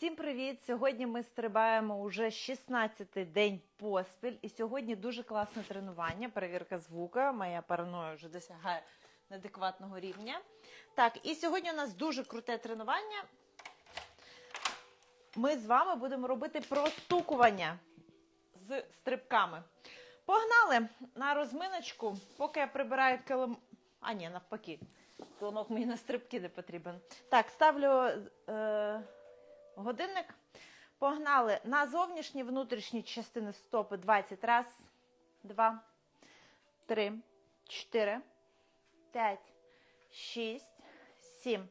Всім привіт! Сьогодні ми стрибаємо уже 16-й день поспіль, і сьогодні дуже класне тренування. Перевірка звука. Моя параноя вже досягає неадекватного рівня. Так, і сьогодні у нас дуже круте тренування. Ми з вами будемо робити простукування з стрибками. Погнали на розминочку, поки я прибираю килим. А, ні, навпаки. Килимок мені на стрибки не потрібен. Так, ставлю. Е... Годинник. Погнали на зовнішні внутрішні частини стопи 20. Раз, два, три, чотири, п'ять, шість, сім,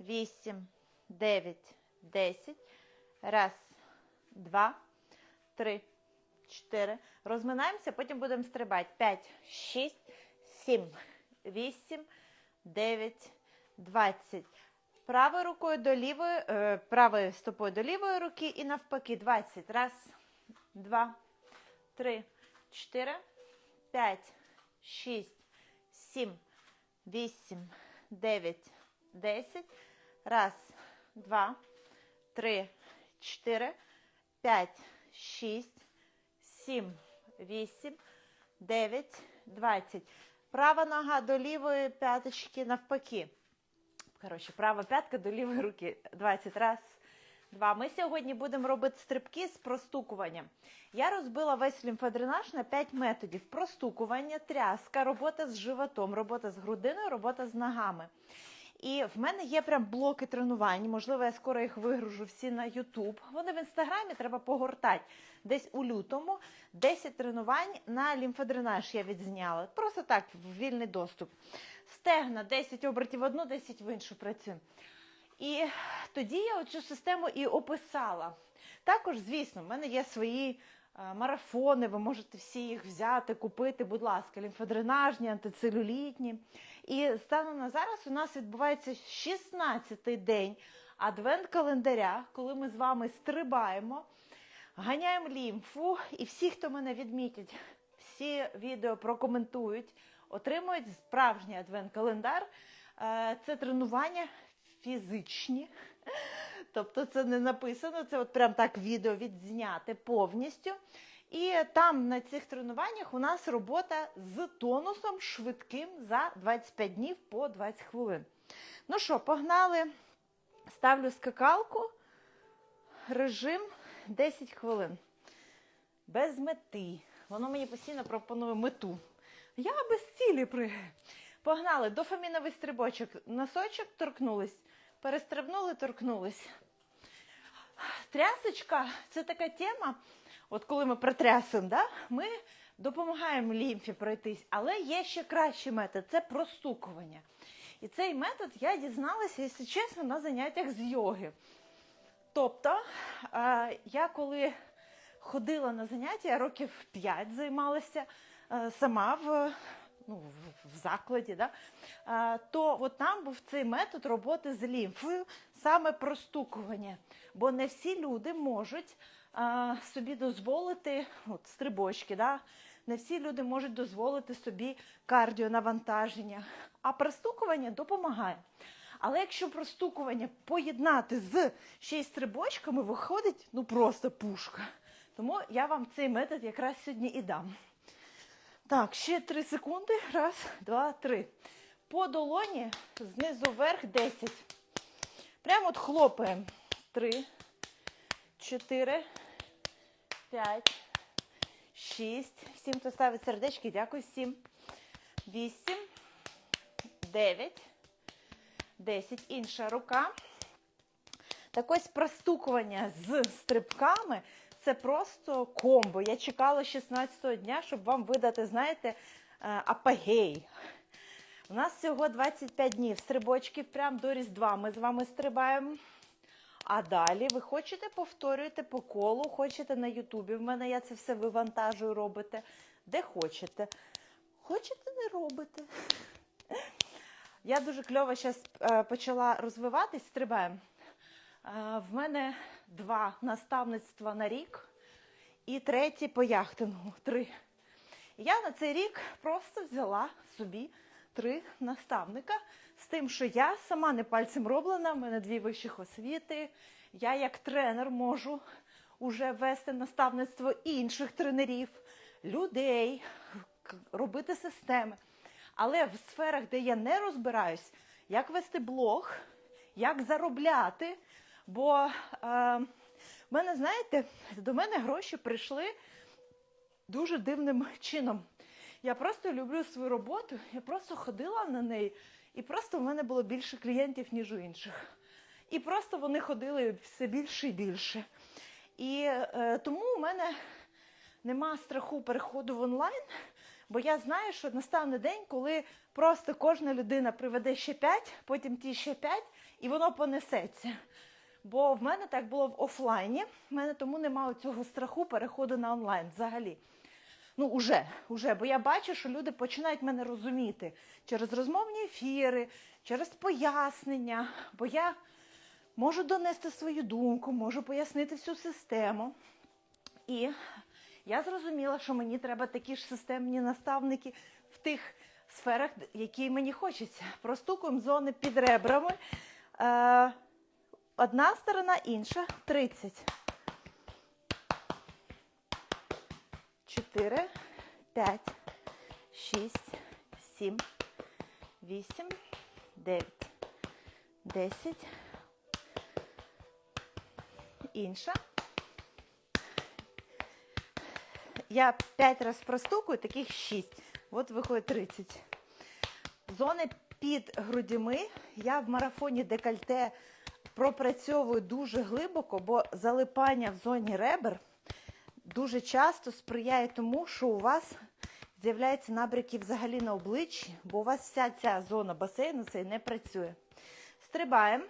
вісім, дев'ять, десять. Раз, два, три, чотири. Розминаємося, потім будемо стрибати. П'ять, шість, сім, вісім, дев'ять, двадцять. Правою рукою до лівої, е, правою стопою до лівої руки і навпаки 20. Раз, два, три, чотири, п'ять, шість, сім, вісім, дев'ять, десять. Раз, два, три, чотири, п'ять, шість, сім, вісім, дев'ять, двадцять. Права нога до лівої п'яточки навпаки. Коротше, права п'ятка до лівої руки. 20 раз. Два. Ми сьогодні будемо робити стрибки з простукуванням. Я розбила весь лімфодренаж на 5 методів: простукування, тряска, робота з животом, робота з грудиною, робота з ногами. І в мене є прям блоки тренувань. Можливо, я скоро їх вигружу всі на YouTube. Вони в інстаграмі треба погортати. Десь у лютому 10 тренувань на лімфодренаж я відзняла. Просто так, в вільний доступ. Стегна 10 обертів в одну, 10 в іншу працюємо. І тоді я цю систему і описала. Також, звісно, в мене є свої марафони, ви можете всі їх взяти, купити, будь ласка, лімфодренажні, антицелюлітні. І станом на зараз у нас відбувається 16-й день адвент-календаря, коли ми з вами стрибаємо, ганяємо лімфу, і всі, хто мене відмітять, всі відео прокоментують, отримують справжній адвент-календар. Е, Це тренування фізичні. Тобто це не написано, це от прям так відео відзняти повністю. І там на цих тренуваннях у нас робота з тонусом швидким за 25 днів по 20 хвилин. Ну що, погнали. Ставлю скакалку, режим 10 хвилин. Без мети. Воно мені постійно пропонує мету. Я без цілі пригаю. Погнали, дофаміновий стрибочок. Носочок торкнулись, перестрибнули, торкнулись. Трясочка це така тема. От коли ми протрясимо, да, ми допомагаємо лімфі пройтись, але є ще кращий метод це простукування. І цей метод я дізналася, якщо чесно, на заняттях з йоги. Тобто, я коли ходила на заняття, я років 5 займалася сама в ну, в закладі, да, то от там був цей метод роботи з лімфою, саме простукування. Бо не всі люди можуть а, собі дозволити от, стрибочки, да, не всі люди можуть дозволити собі кардіонавантаження, а простукування допомагає. Але якщо простукування поєднати з ще й стрибочками, виходить ну просто пушка. Тому я вам цей метод якраз сьогодні і дам. Так, ще 3 секунди. Раз, два, три. По долоні знизу вверх 10. Прямо от хлопаємо. Три, чотири, п'ять, шість. Всім, хто ставить сердечки, дякую. Сім, вісім, дев'ять, десять. Інша рука. Так ось простукування з стрибками це просто комбо. Я чекала 16-го дня, щоб вам видати, знаєте, е, апогей. У нас всього 25 днів стрибочків прямо до Різдва. Ми з вами стрибаємо. А далі ви хочете повторюєте по колу, хочете на Ютубі. В мене я це все вивантажую, робите. Де хочете. Хочете, не робите. Я дуже кльово зараз е, почала розвиватись, стрибаємо. Е, в мене два наставництва на рік і третє по яхтингу. Три. Я на цей рік просто взяла собі три наставника з тим, що я сама не пальцем роблена, в мене дві вищих освіти. Я як тренер можу уже вести наставництво інших тренерів, людей, робити системи. Але в сферах, де я не розбираюсь, як вести блог, як заробляти. Бо е, в мене, знаєте, до мене гроші прийшли дуже дивним чином. Я просто люблю свою роботу, я просто ходила на неї, і просто в мене було більше клієнтів, ніж у інших. І просто вони ходили все більше і більше. І е, тому у мене нема страху переходу в онлайн, бо я знаю, що настане день, коли просто кожна людина приведе ще п'ять, потім ті ще п'ять, і воно понесеться. Бо в мене так було в офлайні, в мене тому немає цього страху переходу на онлайн взагалі. Ну, уже, уже, бо я бачу, що люди починають мене розуміти через розмовні ефіри, через пояснення, бо я можу донести свою думку, можу пояснити всю систему. І я зрозуміла, що мені треба такі ж системні наставники в тих сферах, які мені хочеться. Простукуємо зони під ребрами. Одна сторона, інша 30. 4, 5, 6, 7, 8, 9, 10. Інша. Я 5 разів простукую, таких 6. От виходить 30. Зони під грудьми я в марафоні декольте пропрацьовую дуже глибоко, бо залипання в зоні ребер дуже часто сприяє тому, що у вас з'являються набряки взагалі на обличчі, бо у вас вся ця зона басейну цей не працює. Стрибаємо.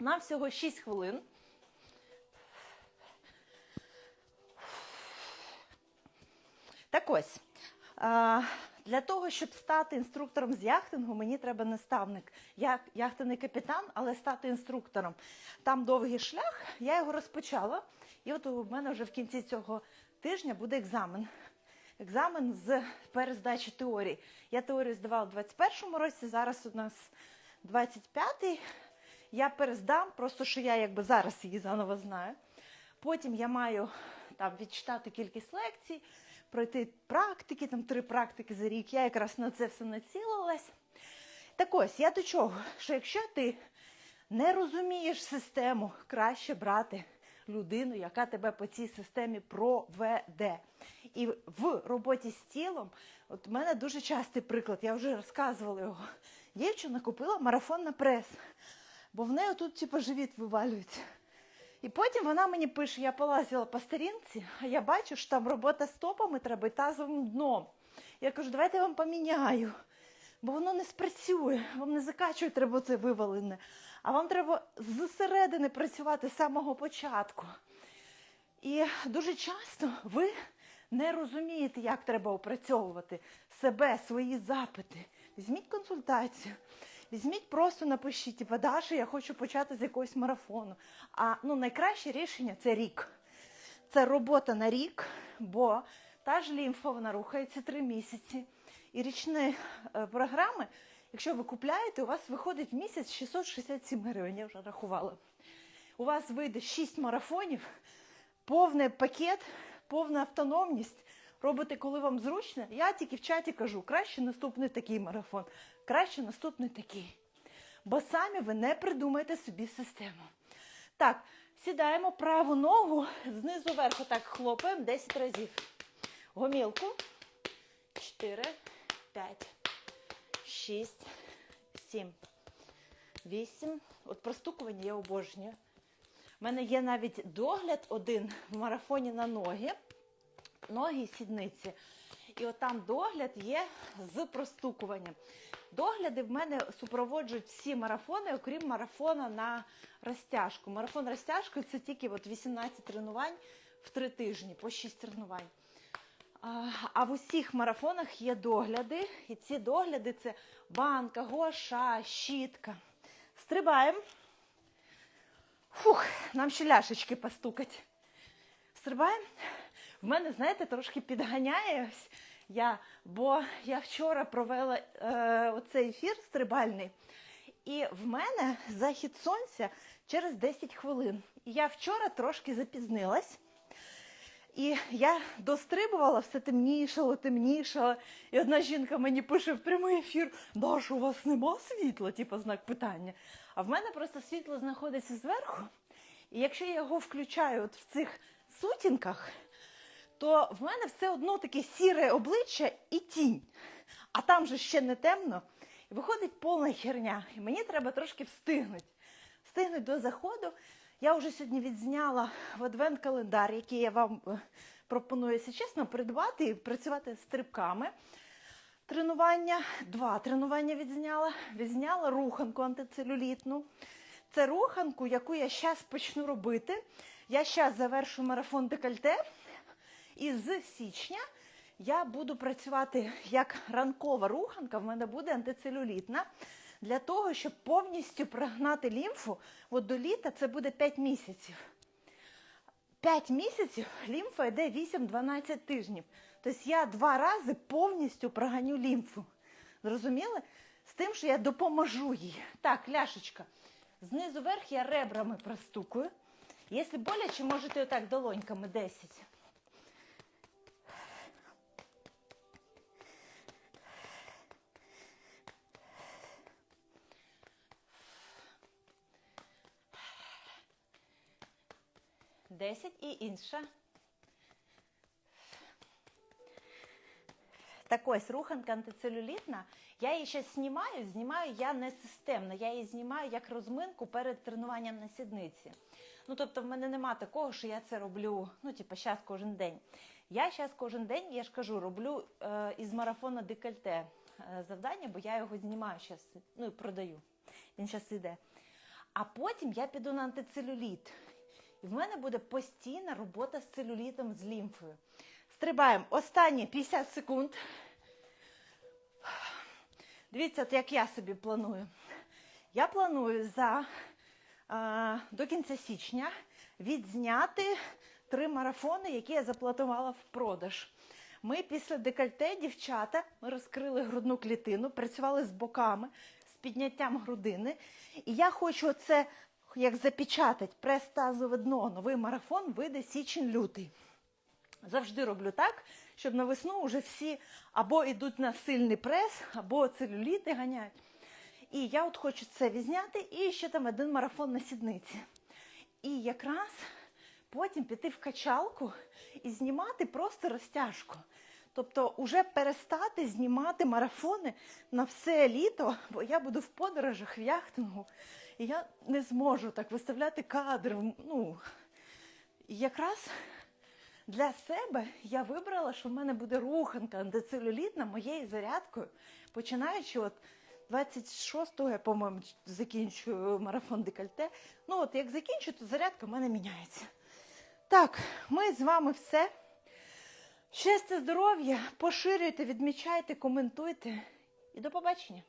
Нам всього 6 хвилин. Так ось, для того, щоб стати інструктором з яхтингу, мені треба наставник. Я яхтенний капітан, але стати інструктором. Там довгий шлях, я його розпочала. І от у мене вже в кінці цього тижня буде екзамен. Екзамен з перездачі теорії. Я теорію здавала у 21-му році, зараз у нас 25-й. Я перездам, просто що я якби зараз її заново знаю. Потім я маю там відчитати кількість лекцій, пройти практики, там три практики за рік. Я якраз на це все націлилась. Так ось, я до чого? Що якщо ти не розумієш систему, краще брати людину, яка тебе по цій системі проведе. І в роботі з тілом, от в мене дуже частий приклад, я вже розказувала його. Дівчина купила марафон на прес, бо в неї тут типу, живіт вивалюється. І потім вона мені пише: я полазила по сторінці, а я бачу, що там робота з топами треба і тазовим дном. Я кажу, давайте я вам поміняю, бо воно не спрацює, вам не закачує треба це вивалене, а вам треба зсередини працювати з самого початку. І дуже часто ви не розумієте, як треба опрацьовувати себе, свої запити. Візьміть консультацію. Візьміть, просто напишіть, типу, я хочу почати з якогось марафону. А ну, найкраще рішення це рік. Це робота на рік, бо та ж лімфа вона рухається три місяці. І річні е, програми, якщо ви купляєте, у вас виходить в місяць 667 гривень, я вже рахувала. У вас вийде 6 марафонів, повний пакет, повна автономність. Робите, коли вам зручно. Я тільки в чаті кажу, краще наступний такий марафон, краще наступний такий. Бо самі ви не придумаєте собі систему. Так, сідаємо праву ногу, знизу вверх отак хлопаємо 10 разів. Гомілку. 4, 5, 6, 7, 8. От простукування я обожнюю. У мене є навіть догляд один в марафоні на ноги, ноги і сідниці. І от там догляд є з простукуванням. Догляди в мене супроводжують всі марафони, окрім марафона на розтяжку. Марафон розтяжкою це тільки от 18 тренувань в 3 тижні, по 6 тренувань. А в усіх марафонах є догляди, і ці догляди це банка, гоша, щітка. Стрибаємо. Фух, нам ще ляшечки постукать. Стрибаємо. В мене, знаєте, трошки підганяє ось Я, бо я вчора провела е, оцей ефір стрибальний, і в мене захід сонця через 10 хвилин. І я вчора трошки запізнилась. І я дострибувала, все темнішало, темнішало. І одна жінка мені пише в прямий ефір: Даш, у вас нема світла, типу знак питання. А в мене просто світло знаходиться зверху. І якщо я його включаю от в цих сутінках, то в мене все одно таке сіре обличчя і тінь. А там же ще не темно. І виходить повна херня. І мені треба трошки встигнути. Встигнути до заходу. Я вже сьогодні відзняла в адвент-календар, який я вам е, пропоную, якщо чесно, придбати і працювати з стрибками. Тренування, два тренування відзняла. Відзняла руханку антицелюлітну. Це руханку, яку я зараз почну робити. Я зараз завершу марафон декольте. І з січня я буду працювати як ранкова руханка, в мене буде антицелюлітна. Для того, щоб повністю прогнати лімфу, от до літа це буде 5 місяців. 5 місяців лімфа йде 8-12 тижнів. Тобто я два рази повністю проганю лімфу. Зрозуміли? З тим, що я допоможу їй. Так, ляшечка. Знизу вверх я ребрами простукую. Якщо боляче, можете отак долоньками 10. Десять і інша. Так ось руханка антицелюлітна. Я її ще знімаю, знімаю я не системно. Я її знімаю як розминку перед тренуванням на сідниці. Ну, тобто, в мене нема такого, що я це роблю, ну, типу, зараз кожен день. Я зараз кожен день, я ж кажу, роблю е, із марафону декольте е, завдання, бо я його знімаю зараз, ну і продаю. Він зараз іде. А потім я піду на антицелюліт. І в мене буде постійна робота з целюлітом, з лімфою. Стрибаємо останні 50 секунд. Дивіться, от як я собі планую. Я планую за е, до кінця січня відзняти три марафони, які я заплатувала в продаж. Ми після декольте, дівчата, ми розкрили грудну клітину, працювали з боками, з підняттям грудини. І я хочу це як запечатати прес-тазове дно. Новий марафон вийде січень-лютий. Завжди роблю так, щоб на весну вже всі або йдуть на сильний прес, або целюліти ганяють. І я от хочу це відзняти, і ще там один марафон на сідниці. І якраз потім піти в качалку і знімати просто розтяжку. Тобто вже перестати знімати марафони на все літо, бо я буду в подорожах, в яхтингу, і я не зможу так виставляти кадри. Ну, якраз для себе я вибрала, що в мене буде руханка антицелюлітна моєю зарядкою, починаючи от 26-го, я, по-моєму, закінчую марафон декольте. Ну, от як закінчу, то зарядка в мене міняється. Так, ми з вами все. Щастя, здоров'я, поширюйте, відмічайте, коментуйте і до побачення.